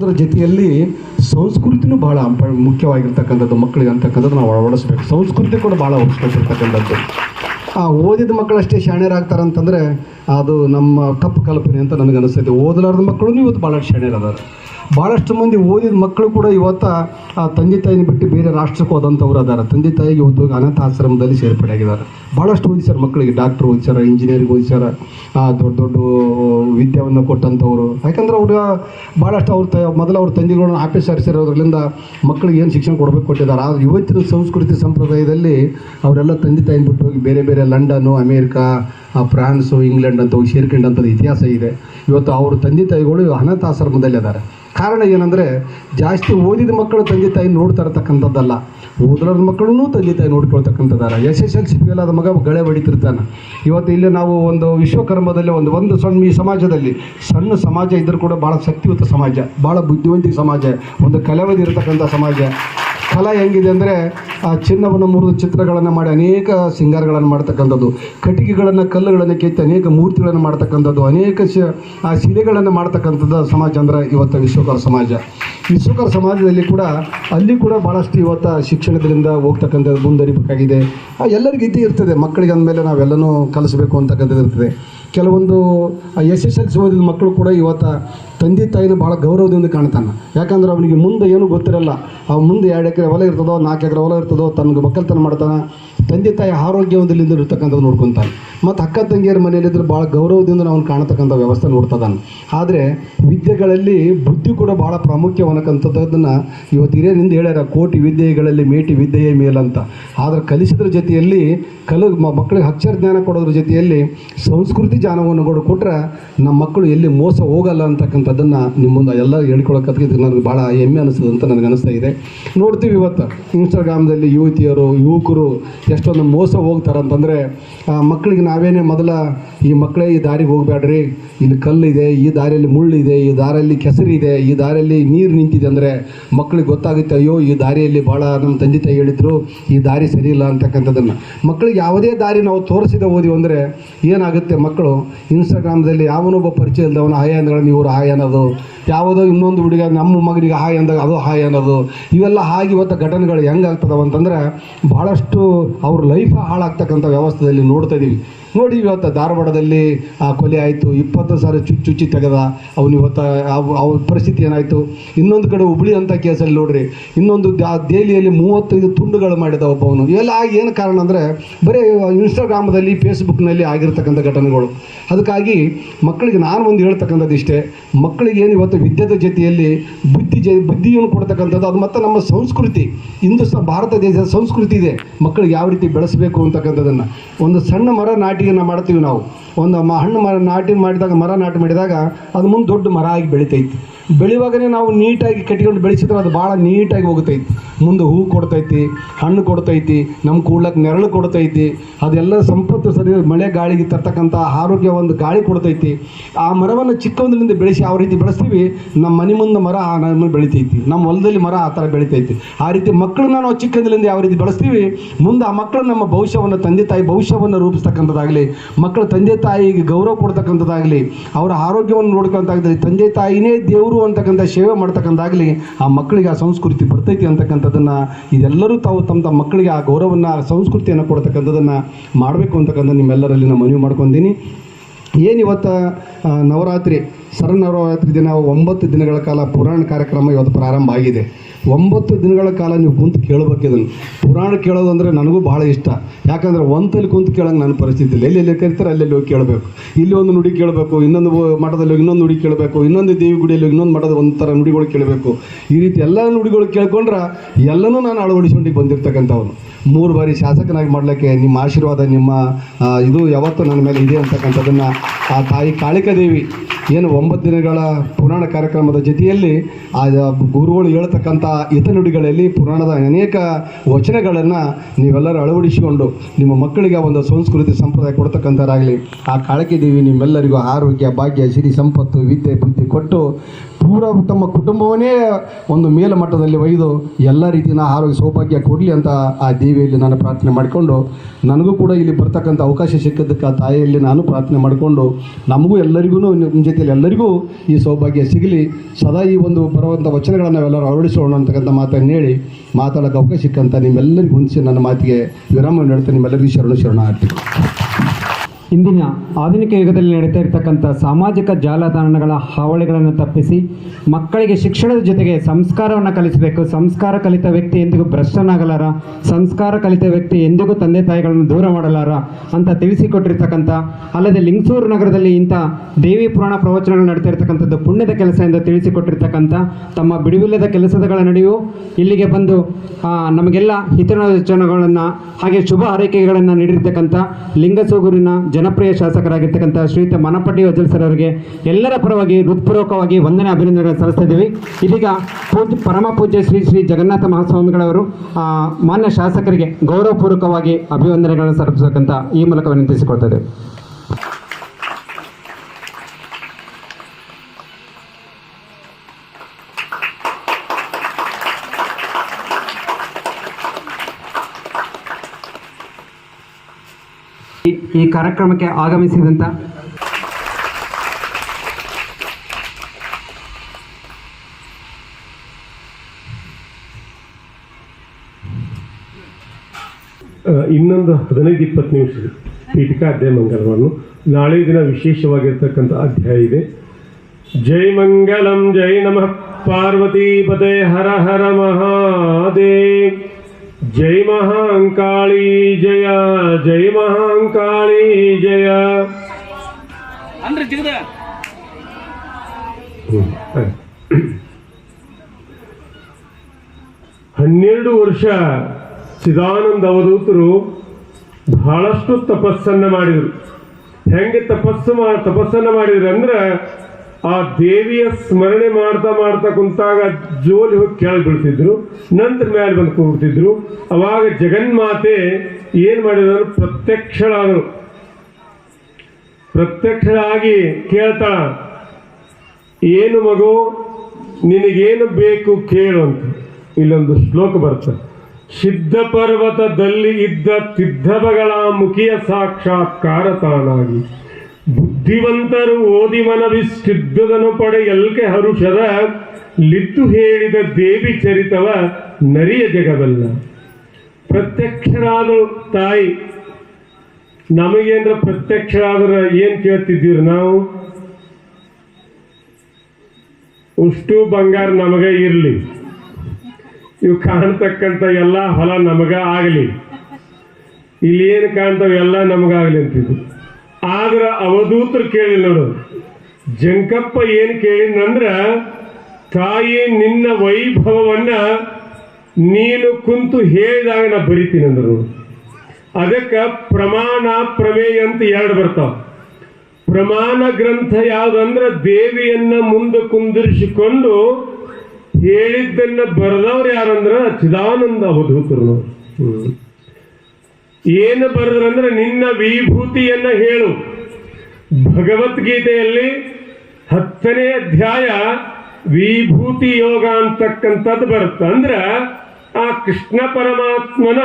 ಓದೋದ್ರ ಜೊತೆಯಲ್ಲಿ ಸಂಸ್ಕೃತಿನೂ ಭಾಳ ಮುಖ್ಯವಾಗಿರ್ತಕ್ಕಂಥದ್ದು, ಮಕ್ಕಳಿಗೆ ಅಂತಕ್ಕಂಥದ್ದು ನಾವು ಅಳವಡಿಸ್ಬೇಕು. ಸಂಸ್ಕೃತಿ ಕೂಡ ಭಾಳ ಅಳವಡಿಸ್ಬೇಕಿರ್ತಕ್ಕಂಥದ್ದು ಆ ಓದಿದ ಮಕ್ಕಳಷ್ಟೇ ಶಾಣ್ಯರಾಗ್ತಾರಂತಂದರೆ ಅದು ನಮ್ಮ ತಪ್ಪು ಕಲ್ಪನೆ ಅಂತ ನನಗೆ ಅನಿಸ್ತೈತೆ ಓದಲಾರ್ದ ಮಕ್ಕಳು ಇವತ್ತು ಭಾಳ ಶಾಣ್ಯರದಾರೆ. ಭಾಳಷ್ಟು ಮಂದಿ ಓದಿದ ಮಕ್ಕಳು ಕೂಡ ಇವತ್ತು, ಆ, ತಂದೆ ತಾಯಿನ ಬಿಟ್ಟು ಬೇರೆ ರಾಷ್ಟ್ರಕ್ಕೆ ಹೋದಂಥವ್ರು ಅದಾರ. ತಂದೆ ತಾಯಿಗೆ ಇವತ್ತು ಹೋಗಿ ಅನಾಥ ಆಶ್ರಮದಲ್ಲಿ ಸೇರ್ಪಡೆ ಆಗಿದ್ದಾರೆ. ಭಾಳಷ್ಟು ಓದಿಸ್ಯಾರ ಮಕ್ಕಳಿಗೆ ಡಾಕ್ಟ್ರ್ ಓದಿಸ್ಯಾರ ಇಂಜಿನಿಯರಿಂಗ್ ಓದಿಸ್ಯಾರ ದೊಡ್ಡ ದೊಡ್ಡ ವಿದ್ಯಾವನ್ನು ಕೊಟ್ಟಂಥವ್ರು. ಯಾಕಂದ್ರೆ ಅವ್ರು ಭಾಳಷ್ಟು ಅವ್ರ ತ, ಮೊದಲು ಅವ್ರ ತಂದೆಗಳನ್ನ ಆಫೀಸ್ ಸರಿಸಿರೋದ್ರಿಂದ ಮಕ್ಕಳಿಗೆ ಏನು ಶಿಕ್ಷಣ ಕೊಡಬೇಕು ಕೊಟ್ಟಿದ್ದಾರೆ. ಆದರೆ ಇವತ್ತಿನ ಸಂಸ್ಕೃತಿ ಸಂಪ್ರದಾಯದಲ್ಲಿ ಅವರೆಲ್ಲ ತಂದೆ ತಾಯಿನ ಬಿಟ್ಟು ಹೋಗಿ ಬೇರೆ ಬೇರೆ ಲಂಡನ್ನು ಅಮೇರಿಕಾ ಫ್ರಾನ್ಸು, ಇಂಗ್ಲೆಂಡ್ ಅಂತ ಹೋಗಿ ಸೇರ್ಕೊಂಡಂಥದ್ದು ಇತಿಹಾಸ ಇದೆ. ಇವತ್ತು ಅವ್ರ ತಂದೆ ತಾಯಿಗಳು ಅನಾಥಾಶ್ರಮದಲ್ಲಿ ಅದ್ದಾರೆ ಕಾರಣ ಏನಂದರೆ ಜಾಸ್ತಿ ಓದಿದ ಮಕ್ಕಳು ತಂದೆ ತಾಯಿ ನೋಡ್ತಾ ಇರತಕ್ಕಂಥದ್ದಲ್ಲ. ಓದಲಾರ್ದ ಮಕ್ಕಳನ್ನೂ ತಂದೆ ತಾಯಿ ನೋಡ್ಕೊಳ್ತಕ್ಕಂಥದ್ದಾರ S S L C fail ಆದ ಮಗ ಗಳೆ ಹೊಡಿತಿರ್ತಾನೆ. ಇವತ್ತು ಇಲ್ಲಿ ನಾವು ಒಂದು ವಿಶ್ವಕರ್ಮದಲ್ಲಿ ಒಂದು ಒಂದು ಸಣ್ಣ ಈ ಸಮಾಜದಲ್ಲಿ ಸಣ್ಣ ಸಮಾಜ ಇದ್ದರೂ ಕೂಡ ಭಾಳ ಶಕ್ತಿಯುತ ಸಮಾಜ ಭಾಳ ಬುದ್ಧಿವಂತಿಕ ಸಮಾಜ, ಒಂದು ಕಲೆವದಿ ಇರತಕ್ಕಂಥ ಸಮಾಜ. ಕಲಾ ಹೆಂಗಿದೆ ಅಂದರೆ, ಆ ಚಿನ್ನವನ್ನು ಮುರಿದು ಚಿತ್ರಗಳನ್ನು ಮಾಡಿ ಅನೇಕ ಸಿಂಗಾರಗಳನ್ನು ಮಾಡ್ತಕ್ಕಂಥದ್ದು, ಕಟ್ಟಿಗೆಗಳನ್ನು, ಕಲ್ಲುಗಳನ್ನು ಕೆತ್ತಿ ಅನೇಕ ಮೂರ್ತಿಗಳನ್ನು ಮಾಡ್ತಕ್ಕಂಥದ್ದು, ಅನೇಕ ಶ, ಆ ಶಿಲೆಗಳನ್ನು ಮಾಡ್ತಕ್ಕಂಥದ್ದು ಸಮಾಜ ಅಂದರೆ ಇವತ್ತು ವಿಶ್ವಕರ ಸಮಾಜ. ವಿಶ್ವಕರ ಸಮಾಜದಲ್ಲಿ ಕೂಡ, ಅಲ್ಲಿ ಕೂಡ ಭಾಳಷ್ಟು ಇವತ್ತು ಶಿಕ್ಷಣದಿಂದ ಹೋಗ್ತಕ್ಕಂಥದ್ದು ಮುಂದರಿಬೇಕಾಗಿದೆ ಎಲ್ಲರಿಗೂ ಇದ್ದೇ ಇರ್ತದೆ, ಮಕ್ಕಳಿಗೆ ಅಂದಮೇಲೆ ನಾವೆಲ್ಲನೂ ಕಲಿಸ್ಬೇಕು ಅಂತಕ್ಕಂಥದ್ದು ಇರ್ತದೆ. ಕೆಲವೊಂದು ಎಸ್ ಎಸ್ ಎಲ್ ಸಿ ಓದಿದ ಮಕ್ಕಳು ಕೂಡ ಇವತ್ತು ತಂದೆ ತಾಯಿನ ಭಾಳ ಗೌರವದಿಂದ ಕಾಣ್ತಾನೆ. ಯಾಕಂದ್ರೆ ಅವನಿಗೆ ಮುಂದೆ ಏನೂ ಗೊತ್ತಿರಲ್ಲ. ಅವ ಮುಂದೆ ಎರಡು ಎಕರೆ ಹೊಲ ಇರ್ತದೋ, ನಾಲ್ಕು ಎಕರೆ ಹೊಲ ಇರ್ತದೋ, ತನಗೆ ಒಕ್ಕಲ್ತನ ಮಾಡ್ತಾನೆ. ತಂದೆ ತಾಯಿ ಆರೋಗ್ಯವಂತಲಿಂದ ಇರ್ತಕ್ಕಂಥದ್ದು ನೋಡ್ಕೊತಾನೆ. ಮತ್ತು ಅಕ್ಕ ತಂಗಿಯರ ಮನೆಯಲ್ಲಿದ್ದರೆ ಭಾಳ ಗೌರವದಿಂದ ನಾವು ಕಾಣತಕ್ಕಂಥ ವ್ಯವಸ್ಥೆ ನೋಡ್ತದಾನೆ. ಆದರೆ ವಿದ್ಯೆಗಳಲ್ಲಿ ಬುದ್ಧಿ ಕೂಡ ಭಾಳ ಪ್ರಾಮುಖ್ಯವನ್ನಕ್ಕಂಥದ್ದನ್ನು ಇವತ್ತು ಹಿರಿಯರಿಂದ ಹೇಳ್ಯಾರ, ಕೋಟಿ ವಿದ್ಯೆಗಳಲ್ಲಿ ಮೇಟಿ ವಿದ್ಯೆಯೇ ಮೇಲಂತ. ಆದರೆ ಕಲಿಸಿದ್ರ ಜೊತೆಯಲ್ಲಿ, ಕಲ ಮಕ್ಕಳಿಗೆ ಅಕ್ಷರ ಜ್ಞಾನ ಕೊಡೋದ್ರ ಜೊತೆಯಲ್ಲಿ ಸಂಸ್ಕೃತಿ ಜ್ಞಾನವನ್ನು ಕೂಡ ಕೊಟ್ಟರೆ ನಮ್ಮ ಮಕ್ಕಳು ಎಲ್ಲಿ ಮೋಸ ಹೋಗಲ್ಲ ಅಂತಕ್ಕಂಥದ್ದನ್ನು ನಿಮ್ಮ ಮುಂದೆ ಎಲ್ಲ ಹೇಳ್ಕೊಳಕ್ಕೆ ನನಗೆ ಭಾಳ ಹೆಮ್ಮೆ ಅನಿಸ್ತದೆ ಅಂತ ನನಗೆ ಅನಿಸ್ತಾ ಇದೆ. ನೋಡ್ತೀವಿ ಇವತ್ತು ಇನ್ಸ್ಟಾಗ್ರಾಮ್ದಲ್ಲಿ ಯುವತಿಯರು, ಯುವಕರು ಎಷ್ಟೊಂದು ಮೋಸ ಹೋಗ್ತಾರಂತಂದರೆ ಮಕ್ಕಳಿಗೆ ನಾವೇನೇ ಮೊದಲ, ಈ ಮಕ್ಕಳೇ ಈ ದಾರಿಗೆ ಹೋಗಬೇಡ್ರಿ. ಇಲ್ಲಿ ಕಲ್ಲಿದೆ, ಈ ದಾರಿಯಲ್ಲಿ ಮುಳ್ಳಿದೆ, ಈ ದಾರಿಯಲ್ಲಿ ಕೆಸರಿದೆ, ಈ ದಾರಿಯಲ್ಲಿ ನೀರು ನಿಂತಿದೆ ಅಂದರೆ ಮಕ್ಕಳಿಗೆ ಗೊತ್ತಾಗುತ್ತೆ, ಅಯ್ಯೋ, ಈ ದಾರಿಯಲ್ಲಿ ಭಾಳ ನಮ್ಮ ತಂದೆ ತಾಯಿ ಹೇಳಿದ್ರು, ಈ ದಾರಿ ಸರಿ ಇಲ್ಲ ಅಂತಕ್ಕಂಥದ್ದನ್ನು. ಮಕ್ಕಳಿಗೆ ಯಾವುದೇ ದಾರಿ ನಾವು ತೋರಿಸಿದ ಓದಿವು ಅಂದರೆ ಏನಾಗುತ್ತೆ ಮಕ್ಕಳು, ಇನ್ಸ್ಟಾಗ್ರಾಮ್ದಲ್ಲಿ ಯಾವನೊಬ್ಬ ಪರಿಚಯ ಇಲ್ಲದವನು ಆಯಾನಗಳನ್ನು ಇವರು ಆಯಾನದು ಯಾವುದೋ ಇನ್ನೊಂದು ಹುಡುಗ ನಮ್ಮ ಮಗನಿಗೆ ಹಾಯ್ ಅಂದಾಗ ಅದು ಹಾಯ್ ಅನ್ನೋದು. ಇವೆಲ್ಲ ಹಾಗೆ ಇವತ್ತು ಘಟನೆಗಳು ಹೆಂಗಾಗ್ತದವ ಅಂತಂದ್ರೆ ಭಾಳಷ್ಟು ಅವ್ರ ಲೈಫ್ ಹಾಳಾಗ್ತಕ್ಕಂಥ ವ್ಯವಸ್ಥೆಯಲ್ಲಿ ನೋಡ್ತಾ ಇದೀವಿ. ನೋಡಿ ಇವತ್ತು ಧಾರವಾಡದಲ್ಲಿ, ಆ, ಕೊಲೆ ಆಯಿತು. ಇಪ್ಪತ್ತು ಸಾವಿರ ಚುಚ್ಚು ಚುಚ್ಚಿ ತೆಗೆದ ಅವನು ಇವತ್ತು, ಅವ್- ಅವ್ರ ಪರಿಸ್ಥಿತಿ ಏನಾಯಿತು? ಇನ್ನೊಂದು ಕಡೆ ಹುಬ್ಳಿ ಅಂತ ಕೇಸಲ್ಲಿ ನೋಡ್ರಿ. ಇನ್ನೊಂದು ದೆಹಲಿಯಲ್ಲಿ ಮೂವತ್ತೈದು ತುಂಡುಗಳು ಮಾಡಿದ ಒಬ್ಬವನು. ಇವೆಲ್ಲ ಏನು ಕಾರಣ ಅಂದರೆ, ಬರೀ ಇನ್ಸ್ಟಾಗ್ರಾಮದಲ್ಲಿ, ಫೇಸ್ಬುಕ್ನಲ್ಲಿ ಆಗಿರ್ತಕ್ಕಂಥ ಘಟನೆಗಳು. ಅದಕ್ಕಾಗಿ ಮಕ್ಕಳಿಗೆ ನಾನು ಒಂದು ಹೇಳ್ತಕ್ಕಂಥದ್ದು ಇಷ್ಟೇ. ಮಕ್ಕಳಿಗೆ ಏನು ಇವತ್ತು ವಿದ್ಯೆದ ಜೊತೆಯಲ್ಲಿ ಬುದ್ಧಿ ಜ, ಬುದ್ಧಿಯನ್ನು ಕೊಡ್ತಕ್ಕಂಥದ್ದು, ಅದು ಮತ್ತು ನಮ್ಮ ಸಂಸ್ಕೃತಿ. ಹಿಂದೂಸ್ತಾನ ಭಾರತ ದೇಶದ ಸಂಸ್ಕೃತಿ ಇದೆ. ಮಕ್ಕಳಿಗೆ ಯಾವ ರೀತಿ ಬೆಳೆಸಬೇಕು ಅಂತಕ್ಕಂಥದ್ದನ್ನು. ಒಂದು ಸಣ್ಣ ಮರ ನಾಟಿಯನ್ನು ಮಾಡ್ತೀವಿ ನಾವು. ಒಂದು ಮ ಹಣ್ಣು ಮರ ನಾಟಿ ಮಾಡಿದಾಗ, ಮರ ನಾಟಿ ಮಾಡಿದಾಗ ಅದು ಮುಂದೆ ದೊಡ್ಡ ಮರ ಆಗಿ ಬೆಳಿತೈತಿ. ಬೆಳೆಯುವಾಗಲೇ ನಾವು ನೀಟಾಗಿ ಕಟ್ಕೊಂಡು ಬೆಳೆಸಿದ್ರೆ ಅದು ಭಾಳ ನೀಟಾಗಿ ಹೋಗ್ತೈತಿ. ಮುಂದೆ ಹೂ ಕೊಡ್ತೈತಿ, ಹಣ್ಣು ಕೊಡ್ತೈತಿ ನಮ್ಮ ಕೂಡ್ಲಕ್ಕೆ ನೆರಳು ಕೊಡ್ತೈತಿ. ಅದೆಲ್ಲ ಸಂಪತ್ತು ಸರಿ ಮಳೆ ಗಾಳಿಗೆ ತರ್ತಕ್ಕಂಥ ಆರೋಗ್ಯ ಒಂದು ಗಾಳಿ ಕೊಡ್ತೈತಿ. ಆ ಮರವನ್ನು ಚಿಕ್ಕಂದಿನಿಂದ ಬೆಳೆಸಿ ಯಾವ ರೀತಿ ಬೆಳೆಸ್ತೀವಿ? ನಮ್ಮ ಮನೆ ಮುಂದೆ ಮರ ಆ ನಮ್ಮ ಬೆಳಿತೈತಿ. ನಮ್ಮ ಹೊಲದಲ್ಲಿ ಮರ ಆ ಥರ ಬೆಳಿತೈತಿ. ಆ ರೀತಿ ಮಕ್ಕಳನ್ನ ನಾವು ಚಿಕ್ಕಂದಿನಿಂದ ಯಾವ ರೀತಿ ಬೆಳೆಸ್ತೀವಿ? ಮುಂದೆ ಆ ಮಕ್ಕಳು ನಮ್ಮ ಭವಿಷ್ಯವನ್ನು ತಂದೆ ತಾಯಿ ಭವಿಷ್ಯವನ್ನು ರೂಪಿಸ್ತಕ್ಕಂಥದ್ದಾಗಲಿ, ಮಕ್ಕಳ ತಂದೆ ತಾಯಿಗೆ ಗೌರವ ಕೊಡ್ತಕ್ಕಂಥದ್ದಾಗಲಿ ಅವರ ಆರೋಗ್ಯವನ್ನು ನೋಡ್ಕೊಂತಾಗಲಿ ತಂದೆ ತಾಯಿನೇ ದೇವರು ಅಂತಕ್ಕಂಥ ಸೇವೆ ಮಾಡ್ತಕ್ಕಂಥದ್ದಾಗಲಿ ಆ ಮಕ್ಕಳಿಗೆ ಆ ಸಂಸ್ಕೃತಿ ಬರ್ತೈತಿ ಅಂತಕ್ಕಂಥದ್ದನ್ನು ಇದೆಲ್ಲರೂ ತಾವು ತಮ್ಮ ಮಕ್ಕಳಿಗೆ ಆ ಗೌರವವನ್ನು ಆ ಸಂಸ್ಕೃತಿಯನ್ನು ಕೊಡ್ತಕ್ಕಂಥದ್ದನ್ನು ಮಾಡಬೇಕು ಅಂತಕ್ಕಂಥ ನಿಮ್ಮೆಲ್ಲರಲ್ಲಿ ನಾನು ಮನವಿ ಮಾಡ್ಕೊತೀನಿ. ಏನು ಇವತ್ತು ಆ, ನವರಾತ್ರಿ ಸರನವರಾತ್ರಿ ದಿನ ಒಂಬತ್ತು ದಿನಗಳ ಕಾಲ ಪುರಾಣ ಕಾರ್ಯಕ್ರಮ ಇವತ್ತು ಪ್ರಾರಂಭ ಆಗಿದೆ. ಒಂಬತ್ತು ದಿನಗಳ ಕಾಲ ನೀವು ಕುಂತು ಕೇಳಬೇಕು ಇದನ್ನು. ಪುರಾಣ ಕೇಳೋದು ಅಂದರೆ ನನಗೂ ಭಾಳ ಇಷ್ಟ. ಯಾಕಂದರೆ ಒಂದಲ್ಲಿ ಕುಂತು ಕೇಳೋಂಗೆ ನನ್ನ ಪರಿಸ್ಥಿತಿ ಇಲ್ಲ. ಎಲ್ಲೆಲ್ಲಿ ಕರಿತಾರೆ ಅಲ್ಲೆಲ್ಲಿ ಹೋಗಿ ಕೇಳಬೇಕು. ಇಲ್ಲಿ ಒಂದು ನುಡಿ ಕೇಳಬೇಕು, ಇನ್ನೊಂದು ಮಠದಲ್ಲಿ ಇನ್ನೊಂದು ನುಡಿ ಕೇಳಬೇಕು, ಇನ್ನೊಂದು ದೇವಿ ಗುಡಿಯಲ್ಲಿ ಇನ್ನೊಂದು ಮಠದ ಒಂಥರ ನುಡಿಗಳು ಕೇಳಬೇಕು. ಈ ರೀತಿ ಎಲ್ಲ ನುಡಿಗಳು ಕೇಳ್ಕೊಂಡ್ರೆ ಎಲ್ಲನೂ ನಾನು ಅಳವಡಿಸ್ಕೊಂಡು ಬಂದಿರ್ತಕ್ಕಂಥವನು. ಮೂರು ಬಾರಿ ಶಾಸಕನಾಗಿ ಮಾಡಲಿಕ್ಕೆ ನಿಮ್ಮ ಆಶೀರ್ವಾದ, ನಿಮ್ಮ ಇದು ಯಾವತ್ತೂ ನನ್ನ ಮೇಲೆ ಇದೆ ಅಂತಕ್ಕಂಥದ್ದನ್ನು ಆ ತಾಯಿ ಕಾಳಿಕಾದೇವಿ ಏನು ಒಂಬತ್ತು ದಿನಗಳ ಪುರಾಣ ಕಾರ್ಯಕ್ರಮದ ಜೊತೆಯಲ್ಲಿ ಆ ಗುರುಗಳು ಹೇಳ್ತಕ್ಕಂಥ ಹಿತನುಡಿಗಳಲ್ಲಿ ಪುರಾಣದ ಅನೇಕ ವಚನಗಳನ್ನು ನೀವೆಲ್ಲರೂ ಅಳವಡಿಸಿಕೊಂಡು ನಿಮ್ಮ ಮಕ್ಕಳಿಗೆ ಒಂದು ಸಂಸ್ಕೃತಿ ಸಂಪ್ರದಾಯ ಕೊಡ್ತಕ್ಕಂಥದ್ದಾಗಲಿ ಆ ಕಾಳಕಿದೇವಿ ನಿಮ್ಮೆಲ್ಲರಿಗೂ ಆರೋಗ್ಯ, ಭಾಗ್ಯ, ಸಿರಿ, ಸಂಪತ್ತು, ವಿದ್ಯೆ, ಬುದ್ಧಿ ಕೊಟ್ಟು ಪೂರ ತಮ್ಮ ಕುಟುಂಬವನ್ನೇ ಒಂದು ಮೇಲುಮಟ್ಟದಲ್ಲಿ ಒಯ್ದು ಎಲ್ಲ ರೀತಿಯ ಆರೋಗ್ಯ ಸೌಭಾಗ್ಯ ಕೊಡಲಿ ಅಂತ ಆ ದೇವಿಯಲ್ಲಿ ನಾನು ಪ್ರಾರ್ಥನೆ ಮಾಡಿಕೊಂಡು, ನನಗೂ ಕೂಡ ಇಲ್ಲಿ ಬರ್ತಕ್ಕಂಥ ಅವಕಾಶ ಸಿಕ್ಕಿದ್ದಕ್ಕೆ ಆ ತಾಯಿಯಲ್ಲಿ ನಾನು ಪ್ರಾರ್ಥನೆ ಮಾಡಿಕೊಂಡು, ನಮಗೂ ಎಲ್ಲರಿಗೂ ನಿಮ್ಮ ಜೊತೆಯಲ್ಲಿ ಎಲ್ಲರಿಗೂ ಈ ಸೌಭಾಗ್ಯ ಸಿಗಲಿ. ಸದಾ ಈ ಒಂದು ಬರುವಂಥ ವಚನಗಳನ್ನು ಎಲ್ಲರೂ ಅಳವಡಿಸೋಣ ಅಂತಕ್ಕಂಥ ಮಾತನ್ನು ಹೇಳಿ ಮಾತಾಡೋಕ್ಕೆ ಅವಕಾಶ ಸಿಕ್ಕಂತ ನಿಮ್ಮೆಲ್ಲರಿಗೂ ಹೊಂದಿಸಿ ನನ್ನ ಮಾತಿಗೆ ವಿರಾಮ ನೀಡುತ್ತೆ ನಿಮ್ಮೆಲ್ಲರಿಗೂ ಶರಣ ಶರಣ ಆರ್ತಿ ಇಂದಿನ ಆಧುನಿಕ ಯುಗದಲ್ಲಿ ನಡೀತಾ ಇರತಕ್ಕಂಥ ಸಾಮಾಜಿಕ ಜಾಲತಾಣಗಳ ಹಾವಳಿಗಳನ್ನು ತಪ್ಪಿಸಿ ಮಕ್ಕಳಿಗೆ ಶಿಕ್ಷಣದ ಜೊತೆಗೆ ಸಂಸ್ಕಾರವನ್ನು ಕಲಿಸಬೇಕು. ಸಂಸ್ಕಾರ ಕಲಿತ ವ್ಯಕ್ತಿ ಎಂದಿಗೂ ಭ್ರಷ್ಟನಾಗಲಾರ? ಸಂಸ್ಕಾರ ಕಲಿತ ವ್ಯಕ್ತಿ ಎಂದಿಗೂ ತಂದೆ ತಾಯಿಗಳನ್ನು ದೂರ ಮಾಡಲಾರ? ಅಂತ ತಿಳಿಸಿಕೊಟ್ಟಿರ್ತಕ್ಕಂಥ, ಅಲ್ಲದೆ ಲಿಂಗಸೂರು ನಗರದಲ್ಲಿ ಇಂಥ ದೇವಿ ಪುರಾಣ ಪ್ರವಚನಗಳು ನಡೀತಾ ಇರತಕ್ಕಂಥದ್ದು ಪುಣ್ಯದ ಕೆಲಸ ಎಂದು ತಿಳಿಸಿಕೊಟ್ಟಿರ್ತಕ್ಕಂಥ ತಮ್ಮ ಬಿಡುವಿಲ್ಲದ ಕೆಲಸಗಳ ನಡೆಯು ಇಲ್ಲಿಗೆ ಬಂದು ನಮಗೆಲ್ಲ ಹಿತವಚನಗಳನ್ನು ಹಾಗೆ ಶುಭ ಹಾರೈಕೆಗಳನ್ನು ನೀಡಿರ್ತಕ್ಕಂಥ ಲಿಂಗಸೂಗೂರಿನ ಜನಪ್ರಿಯ ಶಾಸಕರಾಗಿರ್ತಕ್ಕಂಥ ಶ್ರೀಯುತ ಮನಪಟ್ಟಿ ವಜಲ್ ಸರ್ ಅವರಿಗೆ ಎಲ್ಲರ ಪರವಾಗಿ ಹೃತ್ಪೂರ್ವಕವಾಗಿ ವಂದನೆ, ಅಭಿನಂದನೆಗಳನ್ನು ಸಲ್ಲಿಸ್ತಾ ಇದ್ದೀವಿ ಇದೀಗ ಪೂಜ್, ಪರಮ ಪೂಜ್ಯ ಶ್ರೀ ಶ್ರೀ ಜಗನ್ನಾಥ ಮಹಾಸ್ವಾಮಿಗಳವರು ಮಾನ್ಯ ಶಾಸಕರಿಗೆ ಗೌರವಪೂರ್ವಕವಾಗಿ ಅಭಿವಂದನೆಗಳನ್ನು ಸಲ್ಲಿಸಬೇಕಂತ ಈ ಮೂಲಕ ವಿನಂತಿಸಿಕೊಳ್ತಾ ಈ- ಕಾರ್ಯಕ್ರಮಕ್ಕೆ ಆಗಮಿಸಿದಂಥ ಇನ್ನೊಂದು ಹದಿನೈದು ಇಪ್ಪತ್ತು ನಿಮಿಷ ಪೀಠಿಕಾ ಅಧ್ಯಾಯ ಮಂಗಲವನ್ನು ನಾಳೆ ದಿನ ವಿಶೇಷವಾಗಿರ್ತಕ್ಕಂಥ ಅಧ್ಯಾಯ ಇದೆ. ಜೈ ಮಂಗಲಂ, ಜೈ ನಮಃ ಪಾರ್ವತಿ ಪದೇ ಹರ ಹರ ಮಹಾದೇವ್. ಜೈ ಮಹಾಂಕಾಳಿ ಜಯ ಜೈ ಮಹಾಂಕಾಳಿ ಜಯ. ಹನ್ನೆರಡು ವರ್ಷ ಚಿದಾನಂದ ಅವಧೂತರು ಬಹಳಷ್ಟು ತಪಸ್ಸನ್ನ ಮಾಡಿದರು. ಹೆಂಗೆ ತಪಸ್ಸು ಮಾ ತಪಸ್ಸನ್ನ ಮಾಡಿದ್ರು ಅಂದ್ರೆ ಆ ದೇವಿಯ ಸ್ಮರಣೆ ಮಾಡ್ತಾ ಮಾಡ್ತಾ ಕುಂತಾಗ ಜೋಲಿ ಹೋಗಿ ಕೆಳಗೆ ಬೀಳ್ತಿದ್ರು ನಂತರ ಮೇಲೆ ಬಂದು ಕೂಗ್ತಿದ್ರು. ಅವಾಗ ಜಗನ್ಮಾತೆ ಏನ್ ಮಾಡಿದ್ರು, ಪ್ರತ್ಯಕ್ಷಳಾದರು. ಪ್ರತ್ಯಕ್ಷಳಾಗಿ ಕೇಳ್ತಾಳ, ಏನು ಮಗು, ನಿನಗೇನು ಬೇಕು ಕೇಳು ಅಂತ. ಇಲ್ಲೊಂದು ಶ್ಲೋಕ ಬರ್ತದೆ ಸಿದ್ಧ ಪರ್ವತದಲ್ಲಿ ಇದ್ದ ತಿದ್ದಬಗಳ ಮುಖಿಯ ಸಾಕ್ಷಾತ್ಕಾರ ತಾನಾಗಿ. ಬುದ್ಧಿವಂತರು ಓದಿ ಮನವಿಸ್ತಿದ್ದುದನು ಪಡೆ ಎಲ್ಕೆ ಹರುಷದ ಲಿದ್ದು ಹೇಳಿದ ದೇವಿ ಚರಿತವ ನರಿಯ ಜಗವಲ್ಲ. ಪ್ರತ್ಯಕ್ಷರಾದ ತಾಯಿ. ನಮಗೇನ್ರ ಪ್ರತ್ಯಕ್ಷರಾದ್ರೆ ಏನ್ ಕೇಳ್ತಿದ್ದೀರಿ ನಾವು? ಉಷ್ಟು ಬಂಗಾರ ನಮಗ ಇರಲಿ. ಇವು ಕಾಣ್ತಕ್ಕಂಥ ಎಲ್ಲ ಹೊಲ ನಮಗ ಆಗಲಿ. ಇಲ್ಲಿ ಏನು ಕಾಣ್ತಾವೆ ಎಲ್ಲ ನಮಗಾಗಲಿ ಅಂತಿದ್ರು. ಆದ್ರ ಅವಧೂತರು ಕೇಳಿಲ್ಲ ನೋಡು. ಜಂಕಪ್ಪ ಏನು ಕೇಳಿದ್ನಂದ್ರ, ತಾಯಿ ನಿನ್ನ ವೈಭವವನ್ನ ನೀನು ಕುಂತು ಹೇಳಿದಾಗ ನಾ ಬರಿತೀನಿ ಅಂದರು. ಅದಕ್ಕೆ ಪ್ರಮಾಣ ಪ್ರಮೇಯ ಅಂತ ಎರಡು ಬರ್ತಾವ. ಪ್ರಮಾಣ ಗ್ರಂಥ ಯಾವುದಂದ್ರೆ ದೇವಿಯನ್ನ ಮುಂದೆ ಕುಂದಿರಿಸಿಕೊಂಡು ಹೇಳಿದ್ದನ್ನ ಬರೆದವ್ರು ಯಾರಂದ್ರ ಚಿದಾನಂದ ಅವಧೂತರು. ಏನು ಬರೆದ್ರಂದ್ರೆ ನಿನ್ನ ವಿಭೂತಿಯನ್ನ ಹೇಳು. ಭಗವದ್ಗೀತೆಯಲ್ಲಿ ಹತ್ತನೇ ಅಧ್ಯಾಯ ವಿಭೂತಿ ಯೋಗ ಅಂತಕ್ಕಂಥದ್ದು ಬರುತ್ತೆ. ಅಂದ್ರ ಆ ಕೃಷ್ಣ ಪರಮಾತ್ಮನ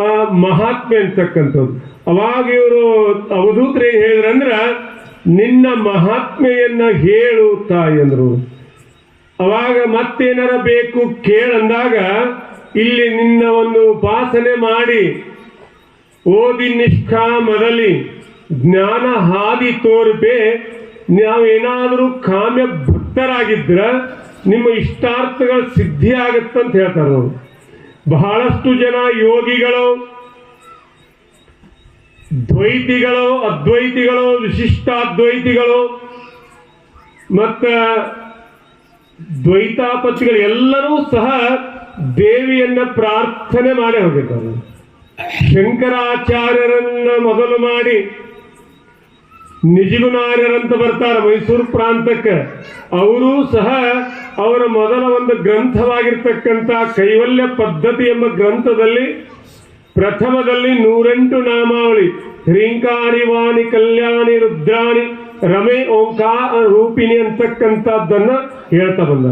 ಆ ಮಹಾತ್ಮೆ ಅಂತಕ್ಕಂಥದ್ದು. ಅವಾಗ ಇವರು ಅವಧೂತರು ಹೇಳಿದ್ರಂದ್ರ ನಿನ್ನ ಮಹಾತ್ಮೆಯನ್ನ ಹೇಳು ತಾಯಿ ಅಂದ್ರು. ಅವಾಗ ಮತ್ತೇನಾರ ಬೇಕು ಕೇಳಂದಾಗ ಇಲ್ಲಿ ನಿನ್ನ ಒಂದು ಉಪಾಸನೆ ಮಾಡಿ ಓದಿ ನಿಷ್ಠಾ ಜ್ಞಾನ ಹಾದಿ ತೋರ್ಪೆ ನಾವೇನಾದರೂ ಕಾಮ್ಯ ಭಕ್ತರಾಗಿದ್ರ ನಿಮ್ಮ ಇಷ್ಟಾರ್ಥಗಳ ಸಿದ್ಧಿ ಆಗತ್ತಂತ ಹೇಳ್ತಾರೆ ಅವರು ಬಹಳಷ್ಟು ಜನ ಯೋಗಿಗಳು, ದ್ವೈತಿಗಳು, ಅದ್ವೈತಿಗಳು, ವಿಶಿಷ್ಟಾದ್ವೈತಿಗಳು, ಮತ್ತ ದ್ವೈತಾಪತಿಗಳು ಎಲ್ಲರೂ ಸಹ ದೇವಿಯನ್ನ ಪ್ರಾರ್ಥನೆ ಮಾಡಿ ಹೋಗಿದ್ದಾರೆ. ಶಂಕರಾಚಾರ್ಯರನ್ನ ಮೊದಲು ಮಾಡಿ ನಿಜಗುಣಾರ್ಯರಂತ ಬರ್ತಾರೆ ಮೈಸೂರು ಪ್ರಾಂತಕ್ಕೆ. ಅವರೂ ಸಹ ಅವರ ಮೊದಲ ಒಂದು ಗ್ರಂಥವಾಗಿರ್ತಕ್ಕಂಥ ಕೈವಲ್ಯ ಪದ್ಧತಿ ಎಂಬ ಗ್ರಂಥದಲ್ಲಿ ಪ್ರಥಮದಲ್ಲಿ ನೂರೆಂಟು ನಾಮಾವಳಿ. ಹ್ರೀಂಕಾರಿ ವಾಣಿ ಕಲ್ಯಾಣಿ, ರುದ್ರಾಣಿ, ರಮೆ, ಓಂಕಾರ, ರೂಪಿಣಿ ಅಂತಕ್ಕಂಥದ್ದನ್ನ ಹೇಳ್ತಾ ಬಂದ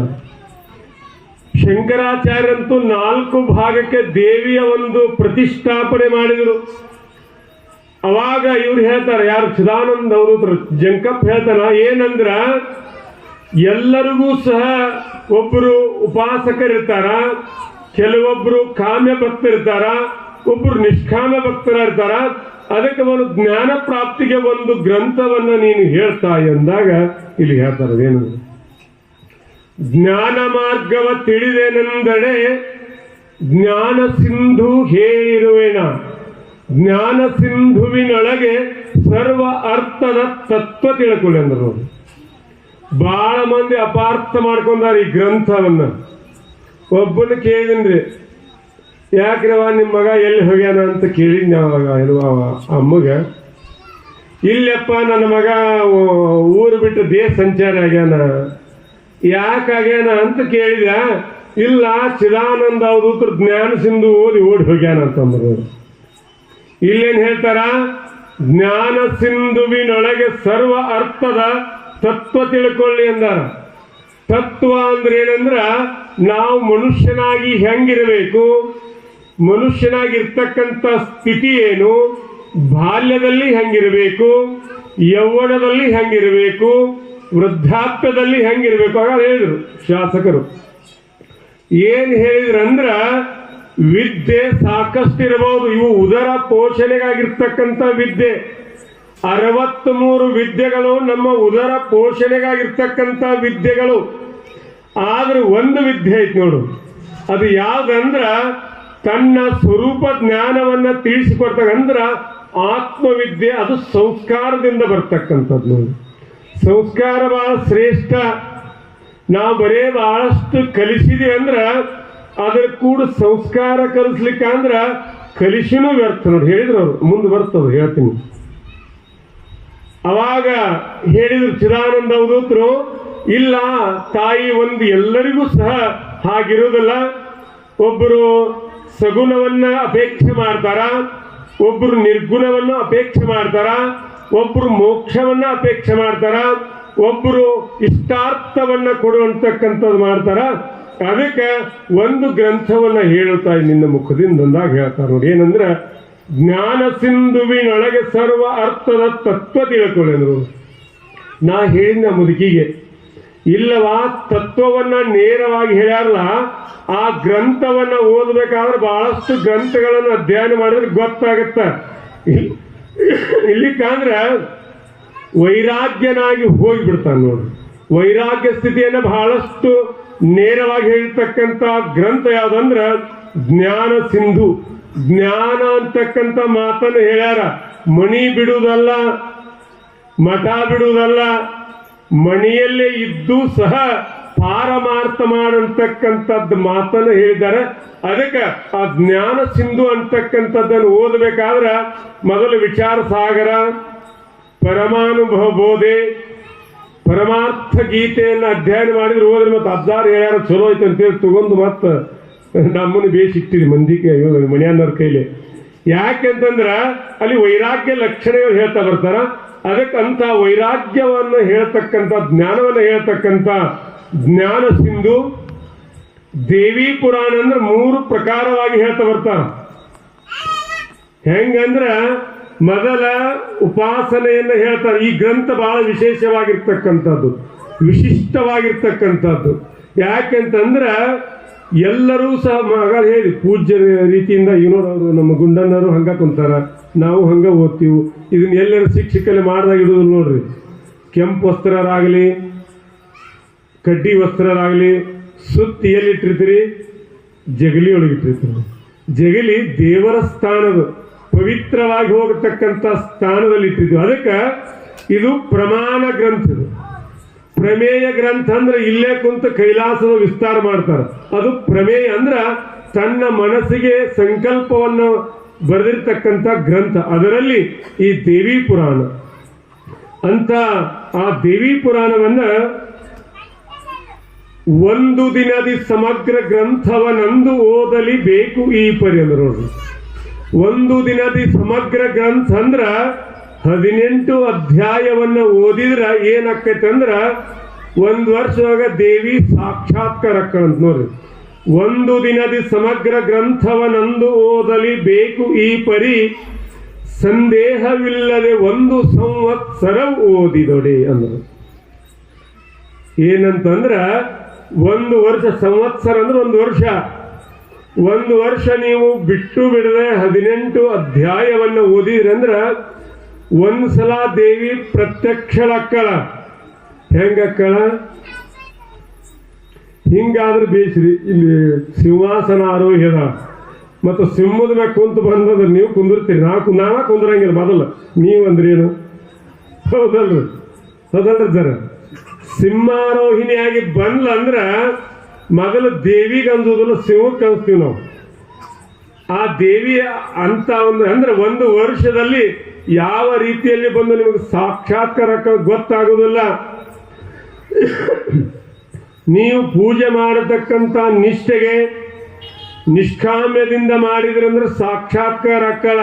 ಶಂಕರಾಚಾರ್ಯರಂತೂ ನಾಲ್ಕು ಭಾಗಕ್ಕೆ ದೇವಿಯ ಒಂದು ಪ್ರತಿಷ್ಠಾಪನೆ ಮಾಡಿದರು. ಅವಾಗ ಇವ್ರು ಹೇಳ್ತಾರೆ, ಯಾರು ಚಿದಾನಂದ ಅವರು ಜಂಕಪ್ಪ ಹೇಳ್ತಾರ, ಏನಂದ್ರ ಎಲ್ಲರಿಗೂ ಸಹ ಒಬ್ಬರು ಉಪಾಸಕರಿರ್ತಾರ, ಕೆಲವೊಬ್ರು ಕಾಮ್ಯ ಭಕ್ತರಿರ್ತಾರ, ಒಬ್ರು ನಿಷ್ಕಾಮ ಭಕ್ತರ ಇರ್ತಾರ ಅದಕ್ಕೆ ಒಂದು ಜ್ಞಾನ ಪ್ರಾಪ್ತಿಗೆ ಒಂದು ಗ್ರಂಥವನ್ನ ನೀನು ಹೇಳ್ತಾ ಎಂದಾಗ ಇಲ್ಲಿ ಹೇಳ್ತಾರೆ ಏನು ಜ್ಞಾನ ಮಾರ್ಗವ ತಿಳಿದೆನೆಂದರೆ ಜ್ಞಾನ ಸಿಂಧು ಹೇಳಿರುವೆಣ. ಜ್ಞಾನ ಸಿಂಧುವಿನೊಳಗೆ ಸರ್ವ ಅರ್ಥದ ತತ್ವ ತಿಳ್ಕೊಳ್ಳೆಂದರು ಬಹಳ ಮಂದಿ ಅಪಾರ್ಥ ಮಾಡ್ಕೊಂಡಾರ ಈ ಗ್ರಂಥವನ್ನ. ಒಬ್ಬನ ಕೇಳಿದ್ರಿ ಯಾಕ್ರವ ನಿಮ್ಮ ಮಗ ಎಲ್ಲಿ ಹೋಗ್ಯಾನ ಅಂತ ಕೇಳಿದ್ನ ಅವಾಗ, ಇಲ್ವ ಅಮ್ಮಗ. ಇಲ್ಲಪ್ಪ, ನನ್ನ ಮಗ ಊರು ಬಿಟ್ಟು ದೇಶ ಸಂಚಾರ ಆಗ್ಯಾನ. ಯಾಕಾಗ್ಯಾನ ಅಂತ ಕೇಳಿದ, ಇಲ್ಲ, ಚಿದಾನಂದ ಉತ್ತರ ಜ್ಞಾನ ಸಿಂಧು ಓದಿ ಓಡಿ ಹೋಗ್ಯಾನ ಅಂತಂದ್ರು ಇಲ್ಲೇನ್ ಹೇಳ್ತಾರ? ಜ್ಞಾನ ಸಿಂಧುವಿನೊಳಗೆ ಸರ್ವ ಅರ್ಥದ ತತ್ವ ತಿಳ್ಕೊಳ್ಳಿ ಅಂದಾರ. ತತ್ವ ಅಂದ್ರೆ ಏನಂದ್ರ, ನಾವು ಮನುಷ್ಯನಾಗಿ ಹೆಂಗಿರಬೇಕು, ಮನುಷ್ಯನಾಗಿರ್ತಕ್ಕಂಥ ಸ್ಥಿತಿ ಏನು, ಬಾಲ್ಯದಲ್ಲಿ ಹೆಂಗಿರಬೇಕು, ಯೌವನದಲ್ಲಿ ಹೆಂಗಿರಬೇಕು ವೃದ್ಧಾಪ್ಯದಲ್ಲಿ ಹೆಂಗಿರಬೇಕು? ಆಗ ಹೇಳಿದ್ರು ಶಾಸಕರು. ಏನ್ ಹೇಳಿದ್ರಂದ್ರ, ವಿದ್ಯೆ ಸಾಕಷ್ಟಿರಬಹುದು. ಇವು ಉದರ ಪೋಷಣೆಗಾಗಿರ್ತಕ್ಕಂಥ ವಿದ್ಯೆ. ಅರವತ್ತ್ ಮೂರು ವಿದ್ಯೆಗಳು ನಮ್ಮ ಉದರ ಪೋಷಣೆಗಾಗಿರ್ತಕ್ಕಂಥ ವಿದ್ಯೆಗಳು. ಆದ್ರೆ ಒಂದು ವಿದ್ಯೆ ಐತಿ ನೋಡು. ಅದು ಯಾವ್ದಂದ್ರ, ತನ್ನ ಸ್ವರೂಪ ಜ್ಞಾನವನ್ನ ತಿಳಿಸಿಕೊಡ್ತಕ್ಕಂದ್ರ ಆತ್ಮವಿದ್ಯೆ ಅದು ಸಂಸ್ಕಾರದಿಂದ ಬರ್ತಕ್ಕಂಥದ್ದು ನೋಡಿ. ಸಂಸ್ಕಾರ ಬಹಳ ಶ್ರೇಷ್ಠ. ನಾವು ಬರೇ ಬಹಳಷ್ಟು ಕಲಿಸಿದೆ ಅಂದ್ರ ಅದ್ರ ಕೂಡ ಸಂಸ್ಕಾರ ಕಲಿಸ್ಲಿಕ್ಕೆ ಅಂದ್ರ ಕಲಿಸಿನೂ ವ್ಯರ್ಥ ನೋಡಿ. ಹೇಳಿದ್ರು ಅವ್ರು, ಮುಂದೆ ಬರ್ತವ್ರು ಹೇಳ್ತೀನಿ. ಅವಾಗ ಹೇಳಿದ್ರು ಚಿದಾನಂದ ಅವಧೂತರು, ಇಲ್ಲ, ತಾಯಿ ಒಂದು ಎಲ್ಲರಿಗೂ ಸಹ ಹಾಗಿರುವುದಲ್ಲ. ಒಬ್ಬರು ಸಗುಣವನ್ನ ಅಪೇಕ್ಷೆ ಮಾಡ್ತಾರ ಒಬ್ಬರು ನಿರ್ಗುಣವನ್ನು ಅಪೇಕ್ಷೆ ಮಾಡ್ತಾರ ಒಬ್ಬರು ಮೋಕ್ಷವನ್ನ ಅಪೇಕ್ಷೆ ಮಾಡ್ತಾರ ಒಬ್ಬರು ಇಷ್ಟಾರ್ಥವನ್ನ ಕೊಡುವಂತಕ್ಕಂಥದ್ದು ಮಾಡ್ತಾರ. ಅದಕ್ಕೆ ಒಂದು ಗ್ರಂಥವನ್ನ ಹೇಳುತ್ತಾ ನಿನ್ನ ಮುಖದಿಂದ ಅಂದಾಗ ಹೇಳ್ತಾರೆ ನೋಡಿ. ಏನಂದ್ರೆ, ಜ್ಞಾನ ಸಿಂಧುವಿನೊಳಗೆ ಸರ್ವ ಅರ್ಥದ ತತ್ವ ತಿಳ್ಕೊಳ್ಳೆಂದ್ರು ನಾ ಹೇಳಿದ ಮುದುಕಿಗೆ, ಇಲ್ಲವಾ, ತತ್ವವನ್ನ ನೇರವಾಗಿ ಹೇಳ್ಯಾರಲ್ಲ, ಆ ಗ್ರಂಥವನ್ನ ಓದಬೇಕಾದ್ರೆ ಬಹಳಷ್ಟು ಗ್ರಂಥಗಳನ್ನು ಅಧ್ಯಯನ ಮಾಡಿದ್ರೆ ಗೊತ್ತಾಗತ್ತ. ಇಲ್ಲಿಕ್ಕಂದ್ರ ವೈರಾಗ್ಯನಾಗಿ ಹೋಗಿಬಿಡ್ತಾನೆ ನೋಡ್ರಿ ವೈರಾಗ್ಯ ಸ್ಥಿತಿಯನ್ನು ಬಹಳಷ್ಟು ನೇರವಾಗಿ ಹೇಳ್ತಕ್ಕಂಥ ಗ್ರಂಥ ಯಾವುದಂದ್ರೆ ಜ್ಞಾನ ಸಿಂಧು. ಜ್ಞಾನ ಅಂತಕ್ಕಂಥ ಮಾತನ್ನು ಹೇಳ್ಯಾರ. ಮಣಿ ಬಿಡುವುದಲ್ಲ, ಮಠ ಬಿಡುವುದಲ್ಲ, ಮಣಿಯಲ್ಲೇ ಇದ್ದು ಸಹ ಪಾರಮಾರ್ಥ ಮಾಡಂತಕ್ಕಂಥದ್ದು ಮಾತನ್ನು ಹೇಳಿದ್ದಾರೆ. ಅದಕ್ಕೆ ಆ ಜ್ಞಾನ ಸಿಂಧು ಅಂತಕ್ಕಂಥದ್ದನ್ನು ಓದಬೇಕಾದ್ರೆ ಮೊದಲು ವಿಚಾರ ಸಾಗರ ಪರಮಾನುಭವ ಬೋಧೆ, ಪರಮಾರ್ಥ ಗೀತೆಯನ್ನು ಅಧ್ಯಯನ ಮಾಡಿದ್ರೆ ಹೋದ್ರೆ ಮತ್ತೆ ಅದ್ದಾರು ಹೇಳ್ಯಾರ ಚಲೋ ಐತೆ ಅಂತೇಳಿ ತಗೊಂಡು ಮತ್ತೆ ನಮ್ಮನ್ನು ಬೇಸಿಟ್ಟಿರಿ ಮಂದಿಗೆ ಮನೆಯನ್ನವ್ರ ಕೈಲಿ. ಯಾಕೆಂತಂದ್ರ ಅಲ್ಲಿ ವೈರಾಗ್ಯ ಲಕ್ಷಣಗಳು ಹೇಳ್ತಾ ಬರ್ತಾರ. ಅದಕ್ಕಂತ ವೈರಾಗ್ಯವನ್ನು ಹೇಳ್ತಕ್ಕಂತ ಜ್ಞಾನವನ್ನು ಹೇಳ್ತಕ್ಕಂತ ಜ್ಞಾನ ಸಿಂಧು ದೇವಿ ಪುರಾಣ ಅಂದ್ರೆ ಮೂರು ಪ್ರಕಾರವಾಗಿ ಹೇಳ್ತಾ ಬರ್ತಾರ ಹೆಂಗಂದ್ರ ಮೊದಲ ಉಪಾಸನೆಯನ್ನ ಹೇಳ್ತಾರೆ. ಈ ಗ್ರಂಥ ಬಹಳ ವಿಶೇಷವಾಗಿರ್ತಕ್ಕಂಥದ್ದು, ವಿಶಿಷ್ಟವಾಗಿರ್ತಕ್ಕಂಥದ್ದು. ಯಾಕೆಂತಂದ್ರ ಎಲ್ಲರೂ ಸಹ ಮಗಳು ಹೇಳಿ ಪೂಜ್ಯ ರೀತಿಯಿಂದ ಏನೋರವರು ನಮ್ಮ ಗುಂಡನ್ನವರು ಹಂಗ ಕುಂತಾರ. ನಾವು ಹಂಗೆ ಓದ್ತೀವಿ. ಇದನ್ನ ಎಲ್ಲರೂ ಶಿಕ್ಷಕಲ್ಲಿ ಮಾಡ್ದಾಗ ಇಡೋದು ನೋಡ್ರಿ. ಕೆಂಪು ವಸ್ತ್ರರಾಗಲಿ ಕಡ್ಡಿ ವಸ್ತ್ರರಾಗಲಿ ಸುತ್ತಿ ಎಲ್ಲಿಟ್ಟಿರ್ತೀರಿ? ಜಗಲಿ ಒಳಗಿಟ್ಟಿರ್ತೀರಿ ಜಗಲಿ ದೇವರ ಸ್ಥಾನದ, ಪವಿತ್ರವಾಗಿ ಹೋಗತಕ್ಕಂಥ ಸ್ಥಾನದಲ್ಲಿ ಇಟ್ಟಿದ್ವಿ ಅದಕ್ಕೆ ಇದು ಪ್ರಮಾಣ ಗ್ರಂಥ ಪ್ರಮೇಯ ಗ್ರಂಥ ಅಂದ್ರೆ ಇಲ್ಲೇ ಕುಂತ ಕೈಲಾಸದ ವಿಸ್ತಾರ ಮಾಡ್ತಾರೆ. ಅದು ಪ್ರಮೇಯ ಅಂದ್ರ ತನ್ನ ಮನಸ್ಸಿಗೆ ಸಂಕಲ್ಪವನ್ನು ಬರೆದಿರ್ತಕ್ಕಂಥ ಗ್ರಂಥ. ಅದರಲ್ಲಿ ಈ ದೇವಿ ಪುರಾಣ. ಅಂತ ಆ ದೇವಿ ಪುರಾಣವನ್ನ ಒಂದು ದಿನದಿ ಸಮಗ್ರ ಗ್ರಂಥವನಂದು ಓದಲಿ ಬೇಕು ಈ ಪರಿ ಅಂದ್ರೆ ಒಂದು ದಿನದಿ ಸಮಗ್ರ ಗ್ರಂಥ ಅಂದ್ರ ಹದಿನೆಂಟು ಅಧ್ಯಾಯವನ್ನ ಓದಿದ್ರ ಏನಾಕೈತೆ ಅಂದ್ರ ಒಂದ್ ವರ್ಷವಾಗ ದೇವಿ ಸಾಕ್ಷಾತ್ಕಾರ ನೋಡ್ರಿ. ಒಂದು ದಿನದಿ ಸಮಗ್ರ ಗ್ರಂಥವನಂದು ಓದಲಿ ಬೇಕು ಈ ಪರಿ ಸಂದೇಹವಿಲ್ಲದೆ ಒಂದು ಸಂವತ್ಸರ ಓದಿದೊಡೆ ಅಂದರು. ಏನಂತಂದ್ರ ಒಂದು ವರ್ಷ, ಸಂವತ್ಸರ ಅಂದ್ರೆ ಒಂದು ವರ್ಷ. ಒಂದು ವರ್ಷ ನೀವು ಬಿಟ್ಟು ಬಿಡದೆ ಹದಿನೆಂಟು ಅಧ್ಯಾಯವನ್ನು ಓದಿದ್ರಂದ್ರ ಒಂದ್ಸಲ ದೇವಿ ಪ್ರತ್ಯಕ್ಷಳಕ್ಕಳ. ಹೆಂಗಕ್ಕಳ? ಹಿಂಗಾದ್ರೆ ಬೇಸ್ರಿ. ಇಲ್ಲಿ ಸಿಂಹಾಸನ ಆರೋಗ್ಯದ ಮತ್ತು ಸಿಂಹದ ಮ್ಯಾಗ ಕುಂತು ಬಂದದ ನೀವು ಕುಂದಿರ್ತೀರಿ. ನಾವ ಕುಂದ್ರಂಗಿಲ್ಲ ಮೊದಲು. ನೀವು ಅಂದ್ರೇನು ಹೌದಲ್ರಿ. ಹೌದಲ್ರಿ ಸರ್ ಸಿಂಹಾರೋಹಿಣಿಯಾಗಿ ಬಂದ್ಲ ಅಂದ್ರೆ ಮೊದಲು ದೇವಿಗೆ ಅಂದೋದಲ್ಲ ಸಿಂಹಕ್ಕೆ ಅನ್ಸ್ತೀವಿ ನಾವು. ಆ ದೇವಿಯ ಅಂತ ಒಂದು ಅಂದ್ರೆ ಒಂದು ವರ್ಷದಲ್ಲಿ ಯಾವ ರೀತಿಯಲ್ಲಿ ಬಂದು ನಿಮಗೆ ಸಾಕ್ಷಾತ್ಕಾರ ಗೊತ್ತಾಗುವುದಿಲ್ಲ ನೀವು ಪೂಜೆ ಮಾಡತಕ್ಕಂತ ನಿಷ್ಠೆಗೆ ನಿಷ್ಕಾಮ್ಯದಿಂದ ಮಾಡಿದ್ರಂದ್ರೆ ಸಾಕ್ಷಾತ್ಕಾರ ಅಕ್ಕಳ.